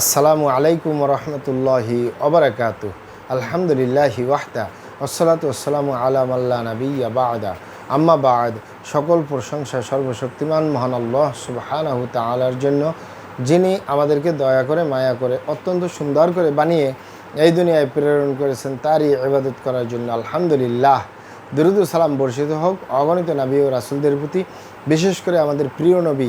আসসালামু আলাইকুম রহমতুল্লাহি অবরাকাত আলহামদুলিল্লাহি ওয়াহদা আসসালাতু আসসালামু আলাম আল্লাহ নবিয়া বাদা। আম্মা বাদ, সকল প্রশংসা সর্বশক্তিমান মহান আল্লাহ সুবহানাহু তাআলার জন্য, যিনি আমাদেরকে দয়া করে, মায়া করে, অত্যন্ত সুন্দর করে বানিয়ে এই দুনিয়ায় প্রেরণ করেছেন, তারই ইবাদত করার জন্য আলহামদুলিল্লাহ। দুরুদ সালাম বর্ষিত হোক, অগণিত নবী ও রাসুলদের প্রতি, বিশেষ করে আমাদের প্রিয় নবী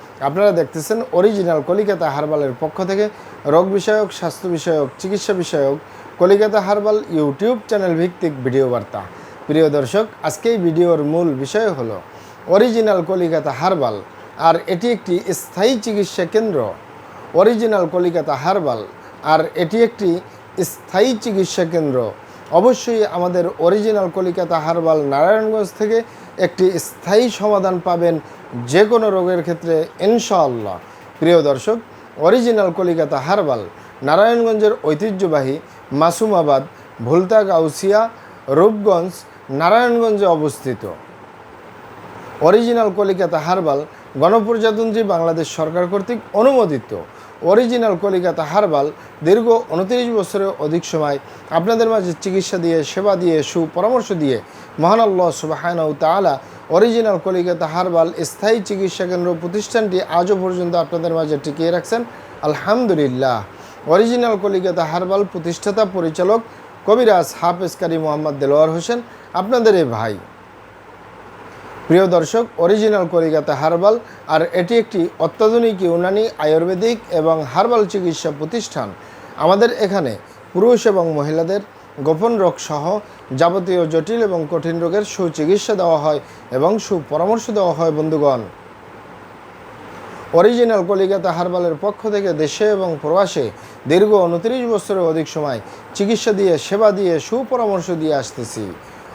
আপনারা দেখতেছেন অরিজিনাল কলিকাতা হারবালের পক্ষ থেকে রোগ বিষয়ক, স্বাস্থ্য বিষয়ক, চিকিৎসা বিষয়ক, কলিকাতা হারবাল ইউটিউব চ্যানেল ভিত্তিক ভিডিও বার্তা। প্রিয় দর্শক, আজকে এই ভিডিওর মূল বিষয় হলো অরিজিনাল কলিকাতা হারবাল আর এটি একটি স্থায়ী চিকিৎসা কেন্দ্র। অরিজিনাল কলিকাতা হারবাল আর এটি একটি স্থায়ী চিকিৎসা কেন্দ্র। অবশ্যই আমাদের অরিজিনাল কলিকাতা হারবাল নারায়ণগঞ্জ থেকে একটি স্থায়ী সমাধান পাবেন যে কোনো রোগের ক্ষেত্রে, ইনশাআল্লাহ। প্রিয় দর্শক, অরিজিনাল কলিকাতা হারবাল, নারায়ণগঞ্জের ঐতিহ্যবাহী মাসুমাবাদ ভুলতা গাউসিয়া রূপগঞ্জ, নারায়ণগঞ্জে অবস্থিত। অরিজিনাল কলিকাতা হারবাল গণপ্রজাতন্ত্রী বাংলাদেশ সরকার কর্তৃক অনুমোদিত। অরিজিনাল কলিকাতা হারবাল দীর্ঘ উনত্রিশ বছরের অধিক সময় আপনাদের মাঝে চিকিৎসা দিয়ে, সেবা দিয়ে, সুপরামর্শ দিয়ে মহান আল্লাহ সুবাহানাউ তালা অরিজিনাল কলিকাতা হারবাল স্থায়ী চিকিৎসা কেন্দ্র প্রতিষ্ঠানটি আজও পর্যন্ত আপনাদের মাঝে টিকিয়ে রাখছেন। আলহামদুলিল্লাহ। অরিজিনাল কলিকাতা হারবাল প্রতিষ্ঠাতা পরিচালক কবিরাজ হাফেজকারী মোহাম্মদ দেলোয়ার হোসেন, আপনাদের এই ভাই। প্রিয় দর্শক অরিজিনাল কলিকাতা হার্বাল, আর এটি একটি অত্যাধুনিক ইউনানি আয়ুর্বেদিক এবং হার্বাল চিকিৎসা প্রতিষ্ঠান। আমাদের এখানে পুরুষ এবং মহিলাদের গোপন রোগ সহ যাবতীয় জটিল এবং কঠিন রোগের সুচিকিৎসা দেওয়া হয় এবং সুপরামর্শ দেওয়া হয় বন্ধুগণ। অরিজিনাল কলিকাতা হারবালের পক্ষ থেকে দেশে এবং প্রবাসে দীর্ঘ উনত্রিশ বছরের অধিক সময় চিকিৎসা দিয়ে, সেবা দিয়ে, সুপরামর্শ দিয়ে আসতেছি।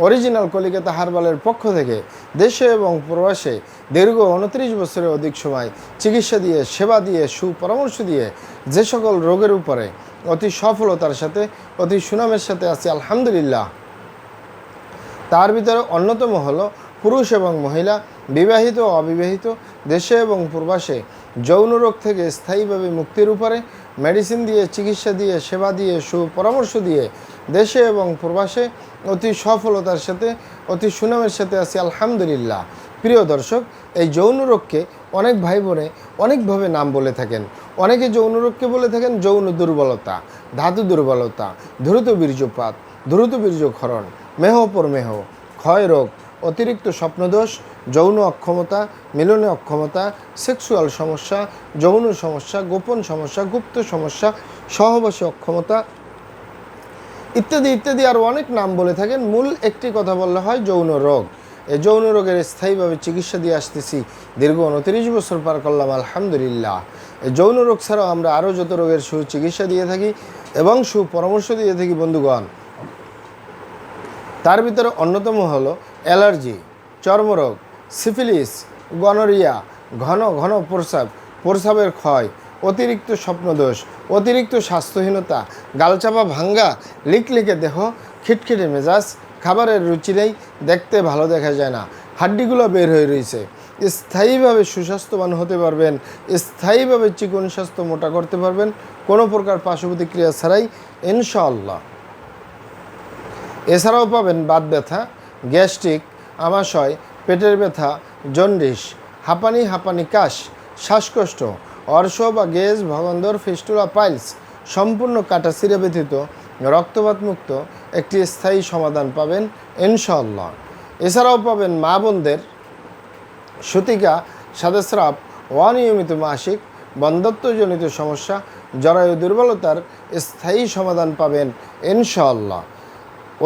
অরিজিনাল কলিকাতা হারবালের পক্ষ থেকে দেশে এবং প্রবাসে দীর্ঘ উনত্রিশ বছরের অধিক সময় চিকিৎসা দিয়ে, সেবা দিয়ে, সুপরামর্শ দিয়ে যে সকল রোগের উপরে অতি সফলতার সাথে, অতি সুনামের সাথে আছে, আলহামদুলিল্লাহ। তার ভিতরে অন্যতম হলো পুরুষ এবং মহিলা, বিবাহিত ও অবিবাহিত, দেশে এবং প্রবাসে যৌন রোগ থেকে স্থায়ীভাবে মুক্তির উপরে মেডিসিন দিয়ে, চিকিৎসা দিয়ে, সেবা দিয়ে, সুপরামর্শ দিয়ে দেশে এবং প্রবাসে অতি সফলতার সাথে, অতি সুনামের সাথে আছি, আলহামদুলিল্লাহ। প্রিয় দর্শক, এই যৌন রোগকে অনেক ভাই বোনে অনেকভাবে নাম বলে থাকেন। অনেকে যৌন রোগকে বলে থাকেন যৌন দুর্বলতা, ধাতু দুর্বলতা দ্রুত বীর্যপাত দ্রুত বীর্যক্ষরণ, মেহ মেহ, ক্ষয় রোগ, অতিরিক্ত স্বপ্নদোষ, যৌন অক্ষমতা, মিলনে অক্ষমতা, সেক্সুয়াল সমস্যা, যৌন সমস্যা, গোপন সমস্যা, গুপ্ত সমস্যা, সহবাসী অক্ষমতা ইত্যাদি ইত্যাদি আরও অনেক নাম বলে থাকেন। মূল একটি কথা বললে হয় যৌন রোগ। এই যৌন রোগের স্থায়ীভাবে চিকিৎসা দিয়ে আসতেছি। দীর্ঘ উনত্রিশ বছর পার করলাম, আলহামদুলিল্লাহ। যৌন রোগ ছাড়াও আমরা আরও যত রোগের সুচিকিৎসা দিয়ে থাকি এবং সুপরামর্শ দিয়ে থাকি, বন্ধুগণ। তার ভিতরে অন্যতম হলো অ্যালার্জি, চর্মরোগ, সিফিলিস, গনোরিয়া, ঘন ঘন প্রস্রাব, প্রস্রাবের ক্ষয় অতিরিক্ত স্বপ্নদোষ, অতিরিক্ত স্বাস্থ্যহীনতা, গালচাপা ভাঙ্গা লিকলিকে দেহ, খিটখিটে মেজাজ, খাবারের রুচি নেই, দেখতে ভালো দেখা যায় না, হাড্ডিগুলো বের হয়ে রয়েছে। স্থায়ীভাবে সুস্বাস্থ্যবান হতে পারবেন, স্থায়ীভাবে চিকন স্বাস্থ্য মোটা করতে পারবেন, কোনো প্রকার পার্শ্ব প্রতিক্রিয়া ছাড়াই, ইনশাআল্লাহ। এছাড়াও পাবেন বাত ব্যথা, গ্যাস্ট্রিক, আমাশয়, পেটের ব্যথা, জন্ডিস, হাঁপানি হাঁপানি কাশ, শ্বাসকষ্ট অর্শ বা গেজ, ভগন্দর, ফিস্টুলা, পাইলস সম্পূর্ণ কাটাছিরা ব্যতীত রক্তপাত মুক্ত একটি স্থায়ী সমাধান পাবেন ইনশাআল্লাহ। এছাড়াও পাবেন মা বোনদের সতিকা, সাদাস্রাব, অনিয়মিত মাসিক বন্ধত্বজনিত সমস্যা, জরায়ু দুর্বলতার স্থায়ী সমাধান পাবেন ইনশাআল্লাহ।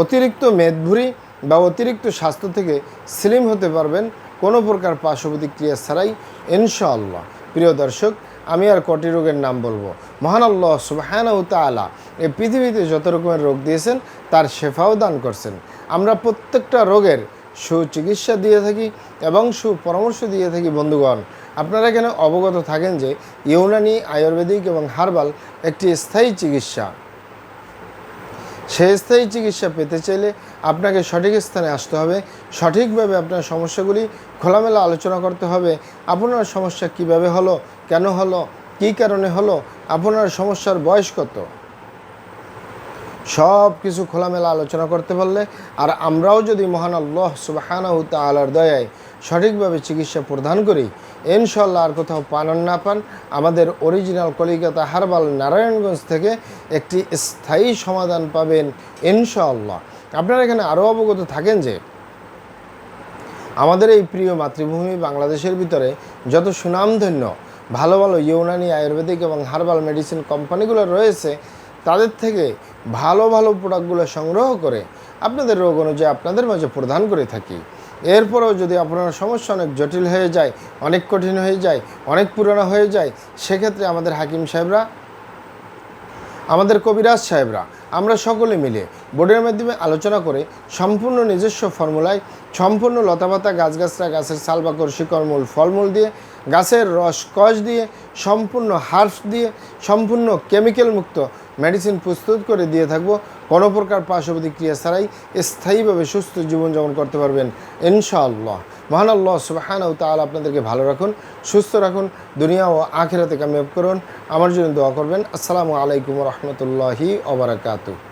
অতিরিক্ত মেদভুরি বা অতিরিক্ত স্বাস্থ্য থেকে স্লিম হতে পারবেন, কোনো প্রকার পার্শ্ব প্রতিক্রিয়া ছাড়াই ইনশাআল্লাহ। প্রিয় দর্শক আমি আর কটি রোগের নাম বলব। মহান আল্লাহ সুবাহানাউ তালা এই পৃথিবীতে যত রকমের রোগ দিয়েছেন, তার শেফাও দান করছেন। আমরা প্রত্যেকটা রোগের সুচিকিৎসা দিয়ে থাকি এবং সুপরামর্শ দিয়ে থাকি, বন্ধুগণ। আপনারা এখানে অবগত থাকেন যে ইউনানি, আয়ুর্বেদিক এবং হার্বাল একটি স্থায়ী চিকিৎসা? সেই স্থায়ী চিকিৎসা পেতে চাইলে আপনাকে সঠিক স্থানে আসতে হবে। সঠিকভাবে আপনার সমস্যাগুলি খোলামেলা আলোচনা করতে হবে। আপনার সমস্যা কীভাবে হলো কেন হলো? কী কারণে হলো? আপনার সমস্যার বয়স কত? সব কিছু খোলামেলা আলোচনা করতে পারলে, আর আমরাও যদি মহান আল্লাহ সুবাহানাহু তালার দয়ায় সঠিকভাবে চিকিৎসা প্রদান করি ইনশাল্লাহ আর কোথাও পান না পান, আমাদের অরিজিনাল কলিকাতা হারবাল নারায়ণগঞ্জ থেকে একটি স্থায়ী সমাধান পাবেন ইনশাআল্লাহ। আপনারা এখানে আরও অবগত থাকেন যে, আমাদের এই প্রিয় মাতৃভূমি বাংলাদেশের ভিতরে যত সুনামধন্য ভালো ভালো ইউনানি, আয়ুর্বেদিক এবং হার্বাল মেডিসিন কোম্পানিগুলো রয়েছে, তাদের থেকে ভালো ভালো প্রোডাক্টগুলো সংগ্রহ করে আপনাদের রোগ অনুযায়ী আপনাদের মাঝে প্রদান করে থাকি। এরপরেও যদি আপনার সমস্যা অনেক জটিল হয়ে যায়, অনেক কঠিন হয়ে যায়, অনেক পুরানো হয়ে যায়, সেক্ষেত্রে আমাদের হাকিম সাহেবরা, আমাদের কবিরাজ সাহেবরা আমরা সকলে মিলে বোর্ডের মাধ্যমে আলোচনা করে সম্পূর্ণ নিজস্ব ফর্মুলায় সম্পূর্ণ লতাপাতা গাছগাছরা গাছের সালবাকর শিকড়মূল, ফলমূল দিয়ে, গাছের রস, কষ দিয়ে, সম্পূর্ণ হার্বস দিয়ে, সম্পূর্ণ কেমিক্যাল মুক্ত মেডিসিন প্রস্তুত করে দিয়ে থাকব। কোনো প্রকার পার্শ্ব প্রতিক্রিয়া ছাড়াই স্থায়ীভাবে সুস্থ জীবনযাপন করতে পারবেন ইনশাআল্লাহ। মহান আল্লাহ সুবাহান ও তাহলে আপনাদেরকে ভালো রাখুন, সুস্থ রাখুন, দুনিয়া ও আখেরাতে কামিয়াব করুন। আমার জন্য দোয়া করবেন। আসসালামু আলাইকুম রহমতুল্লাহি ওবরাকাতু wabarakatuh